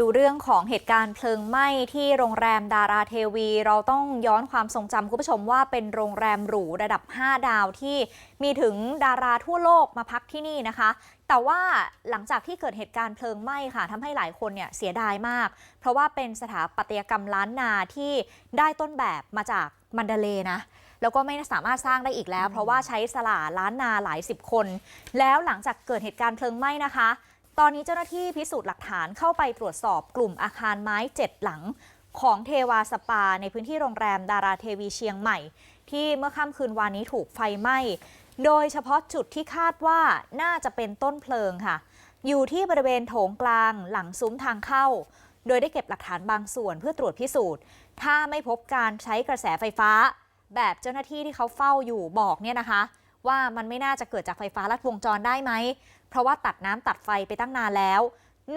ดูเรื่องของเหตุการณ์เพลิงไหม้ที่โรงแรมดาราเทวี เราต้องย้อนความทรงจำคุณผู้ชมว่าเป็นโรงแรมหรูระดับ 5 ดาวที่มีถึงดาราทั่วโลกมาพักที่นี่นะคะ แต่ว่าหลังจากที่เกิดเหตุการณ์เพลิงไหม้ค่ะทำให้หลายคนเนี่ยเสียดายมาก เพราะว่าเป็นสถาปัตยกรรมล้านนาที่ได้ต้นแบบมาจากมันดเลนะแล้วก็ไม่สามารถสร้างได้อีกแล้ว เพราะว่าใช้สลาล้านนาหลายสิบคน แล้วหลังจากเกิดเหตุการณ์เพลิงไหม้นะคะ ตอนนี้เจ้าหน้าที่พิสูจน์หลักฐานเข้าไปตรวจสอบกลุ่มอาคารไม้เจ็ดหลัง ของเทวาสปา ในพื้นที่โรงแรมดาราเทวีเชียงใหม่ ที่เมื่อค่ำคืนวานนี้ถูกไฟไหม้ โดยเฉพาะจุดที่คาดว่าน่าจะเป็นต้นเพลิงค่ะ อยู่ที่บริเวณโถงกลางหลังซุ้มทางเข้า โดยได้เก็บหลักฐานบางส่วนเพื่อตรวจพิสูจน์ ถ้าไม่พบการใช้กระแสไฟฟ้า แบบเจ้าหน้าที่ที่เขาเฝ้าอยู่บอกเนี่ยนะคะ ว่ามันไม่น่าจะเกิดจากไฟฟ้าลัดวงจรได้ไหม เพราะว่าตัดน้ำตัดไฟไปตั้งนานแล้ว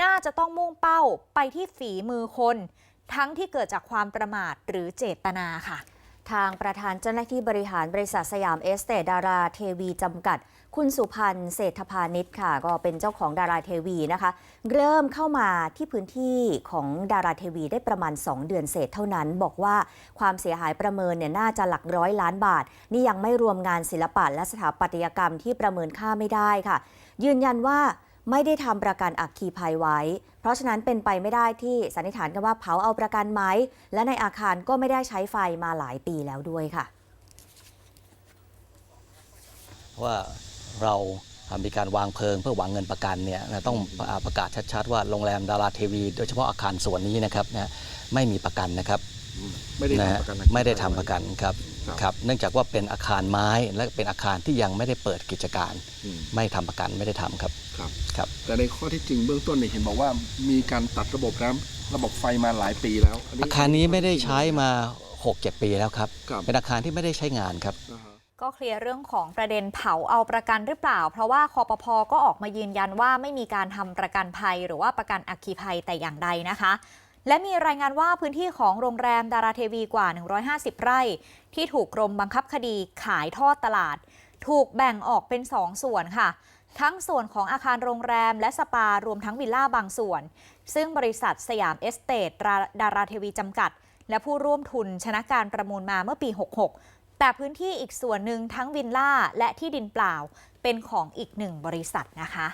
น่าจะต้องมุ่งเป้าไปที่ฝีมือคน ทั้งที่เกิดจากความประมาทหรือเจตนาค่ะ ทางประธานเจ้าหน้าที่บริหารบริษัทสยามเอสเตดาราเทวีจำกัด คุณสุพันธ์เศรษฐพาณิชย์ค่ะ ก็เป็นเจ้าของดาราเทวีนะคะ เริ่มเข้ามาที่พื้นที่ของดาราเทวีได้ประมาณ 2 เดือนเศษเท่านั้น บอกว่าความเสียหายประเมินเนี่ยน่าจะหลักร้อยล้านบาท นี่ยังไม่รวมงานศิลปะและสถาปัตยกรรมที่ประเมินค่าไม่ได้ค่ะ ยืนยันว่า ไม่ได้ทำประกันอัคคีภัยไว้ เพราะฉะนั้นเป็นไปไม่ได้ที่สันนิษฐานกันว่าเผาเอาประกันไหม และในอาคารก็ไม่ได้ใช้ไฟมาหลายปีแล้วด้วยค่ะ ว่าเรามีการวางเพลิงเพื่อหวังเงินประกันเนี่ยนะต้องประกาศชัดๆว่าโรงแรมดาราเทวี โดยเฉพาะอาคารส่วนนี้นะครับนะไม่มีประกันนะครับ ไม่ได้นะทำฮะประกันไม่ได้ทำประกันครับครับ ครับ เนื่องจากว่าเป็นอาคารไม้และเป็นอาคารที่ยังไม่ได้เปิดกิจการ อืมไม่ทำประกันไม่ได้ทำครับ ครับ ครับ แต่ในข้อที่จริงเบื้องต้นเนี่ยเห็นบอกว่ามีการตัดระบบน้ำระบบไฟมาหลายปีแล้วอาคารนี้ไม่ได้ใช้มา 6-7 ปีแล้วครับ ครับเป็นอาคารที่ไม่ได้ใช้งานครับ อ่าฮะ ก็เคลียร์เรื่องของประเด็นเผาเอาประกันหรือเปล่า เพราะว่าคอปพก็ออกมายืนยันว่าไม่มีการทำประกันภัย หรือว่าประกันอัคคีภัยแต่อย่างใดนะคะ และมีรายงานว่าพื้นที่ของโรงแรมดาราเทวีกว่า 150 ไร่ ที่ถูกกรมบังคับคดีขายทอดตลาด ถูกแบ่งออกเป็น 2 ส่วนค่ะ ทั้งส่วนของอาคารโรงแรมและสปารวมทั้งวิลล่าบางส่วน ซึ่งบริษัทสยามเอสเตทดาราเทวีจำกัด และผู้ร่วมทุนชนะการประมูลมาเมื่อปี 66 แต่พื้นที่อีกส่วนหนึ่งทั้งวิลล่าและที่ดินเปล่าเป็นของอีกหนึ่งบริษัทนะคะ